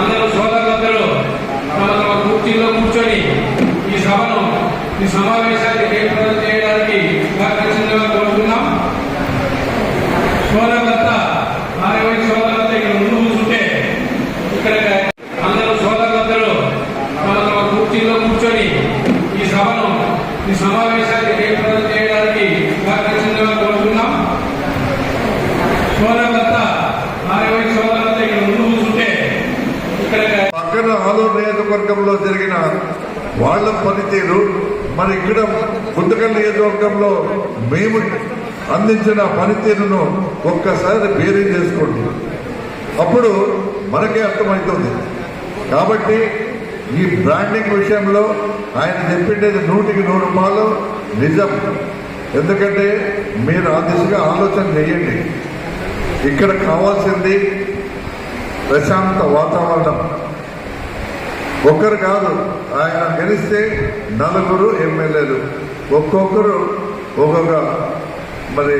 అందరూ సోదరులందరూ తమ తమ కుర్చీలో కూర్చొని ఈ సభను ఈ సమావేశాన్ని జయప్రదం చేయడానికి సహకరించిందిగా కోరుతున్నాం సోదరులంతా ఆర్యవై సోదరులంతా ఇక్కడ ముందు కూర్చుంటే ఇక్కడ అందరూ సోదరులందరూ తమ తమ కుర్చీలో కూర్చొని ఈ సభను ఈ సమావేశాన్ని జయప్రదం చేయడానికి సహకరించిందిగా కోరుతున్నాం సోదరులంతా ఆర్యవై సోదరులంతా ఇక్కడ ముందు కూర్చుంటే ఇక్కడ పక్కన నియోజకవర్గంలో జరిగిన వాళ్ళ పనితీరు మరి ఇక్కడ గుంతకల్ నియోజకవర్గంలో మేము అందించిన పనితీరును ఒక్కసారి బేరీ చేసుకోండి. అప్పుడు మనకే అర్థమవుతుంది కాబట్టి ఈ బ్రాండింగ్ విషయంలో ఆయన చెప్పిండేది నూటికి నూరు రూపాయలు నిజం. ఎందుకంటే మీరు ఆ దిశగా ఆలోచన చేయండి. ఇక్కడ కావాల్సింది ప్రశాంత వాతావరణం. ఒక్కరు కాదు ఆయన గెలిస్తే నలుగురు ఎమ్మెల్యేలు. ఒక్కొక్కరు ఒక్కొక్క మరి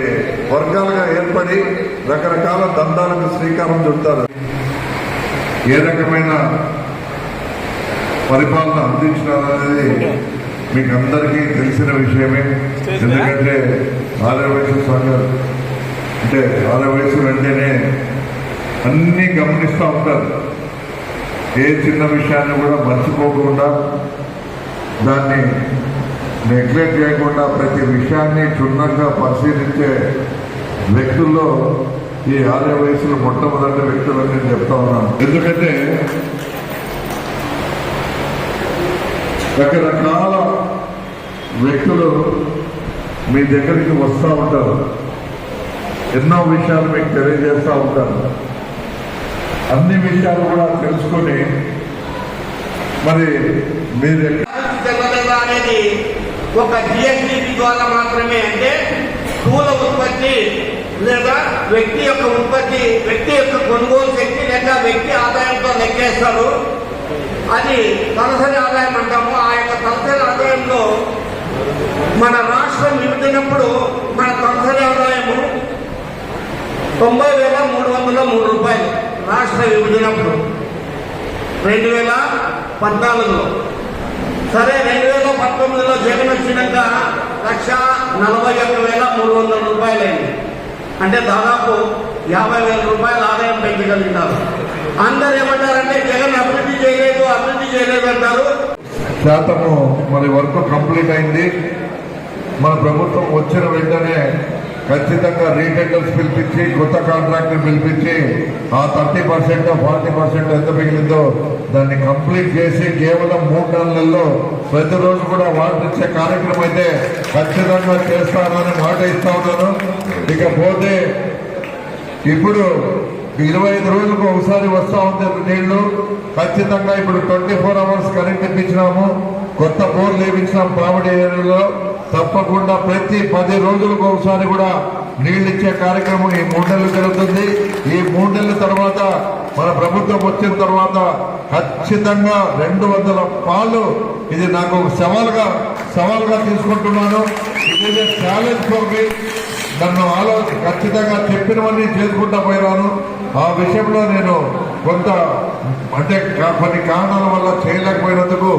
వర్గాలుగా ఏర్పడి రకరకాల దందాలకు శ్రీకారం చుడతారు. ఏ రకమైన పరిపాలన అందించినారనేది మీకు అందరికీ తెలిసిన విషయమే. ఎందుకంటే ఆరో స్వామి సంఘం అంటే ఆలవయసు అంటేనే వెంటనే అన్ని గమనిస్తూ ఉంటారు. ఏ చిన్న విషయాన్ని కూడా మర్చిపోకుండా దాన్ని నెగ్లెక్ట్ చేయకుండా ప్రతి విషయాన్ని క్షుణ్ణంగా పరిశీలించే వ్యక్తుల్లో ఈ ఆలయ వయసులో మొట్టమొదటి వ్యక్తులని నేను చెప్తా ఉన్నాను. ఎందుకంటే రకరకాల వ్యక్తులు మీ దగ్గరికి వస్తూ ఉంటారు. ఎన్నో విషయాలు మీకు తెలియజేస్తూ ఉంటారు. అన్ని విషయాలు కూడా తెలుసుకొని మరి మీరు అనేది ఒక జిఎస్టి ద్వారా మాత్రమే అంటే స్థూల ఉత్పత్తి లేదా వ్యక్తి యొక్క ఉత్పత్తి వ్యక్తి యొక్క కొనుగోలు శక్తి లేక వ్యక్తి ఆదాయంతో లెక్కేస్తారు. అది తలసరి ఆదాయం అంటాము. ఆ యొక్క తలసరి ఆదాయంలో మన రాష్ట్రం విభజనప్పుడు మన తలసరి ఆదాయము తొంభై వేల మూడు వందల మూడు రూపాయలు. రాష్ట్ర విభజనప్పుడు రెండు వేల పద్నాలుగులో. సరే రెండు వేల పంతొమ్మిదిలో జగన్ వచ్చినాక లక్ష నలభై ఒక్క వేల మూడు వందల రూపాయలైంది. అంటే దాదాపు యాభై వేల రూపాయల ఆదాయం పెంచగలిగినారు. అందరు ఏమంటారంటే జగన్ అభివృద్ధి చేయలేదు అభివృద్ధి చేయలేదు అంటారు. శాతము మరి వర్క్ కంప్లీట్ అయింది. మన ప్రభుత్వం వచ్చిన వెంటనే ఖచ్చితంగా రీటెండర్స్ పిలిపించి కొత్త కాంట్రాక్ట్ పిలిపించి ఆ థర్టీ పర్సెంట్ ఫార్టీ పర్సెంట్ ఎంత మిగిలిందో దాన్ని కంప్లీట్ చేసి కేవలం మూడు నెలల్లో ప్రతిరోజు కూడా వాటర్ ఇచ్చే కార్యక్రమం అయితే ఖచ్చితంగా చేస్తానని మాట ఇస్తా ఉన్నాను. ఇకపోతే ఇప్పుడు ఇరవై ఐదు రోజులకు ఒకసారి వస్తా ఉంది నీళ్ళు. ఖచ్చితంగా ఇప్పుడు ట్వంటీ ఫోర్ అవర్స్ కరెంట్ ఇప్పించినాము. కొత్త బోర్లు లేపించినాం పావడి ఏరియాలో. తప్పకుండా ప్రతి పది రోజులకు ఒకసారి కూడా నీళ్ళు ఇచ్చే కార్యక్రమం ఈ మూడు నెలలు జరుగుతుంది. ఈ మూడు నెలల తర్వాత మన ప్రభుత్వం వచ్చిన తర్వాత ఖచ్చితంగా రెండు వందల పాలు ఇది నాకు సవాల్గా సవాల్గా తీసుకుంటున్నాను. ఇది ఛాలెంజ్ ఫర్ మీ నన్ను ఆలోచన ఖచ్చితంగా చెప్పినవన్నీ చేసుకుంటా పోయినాను. ఆ విషయంలో నేను కొంత అంటే కొన్ని కారణాల వల్ల చేయలేకపోయినందుకు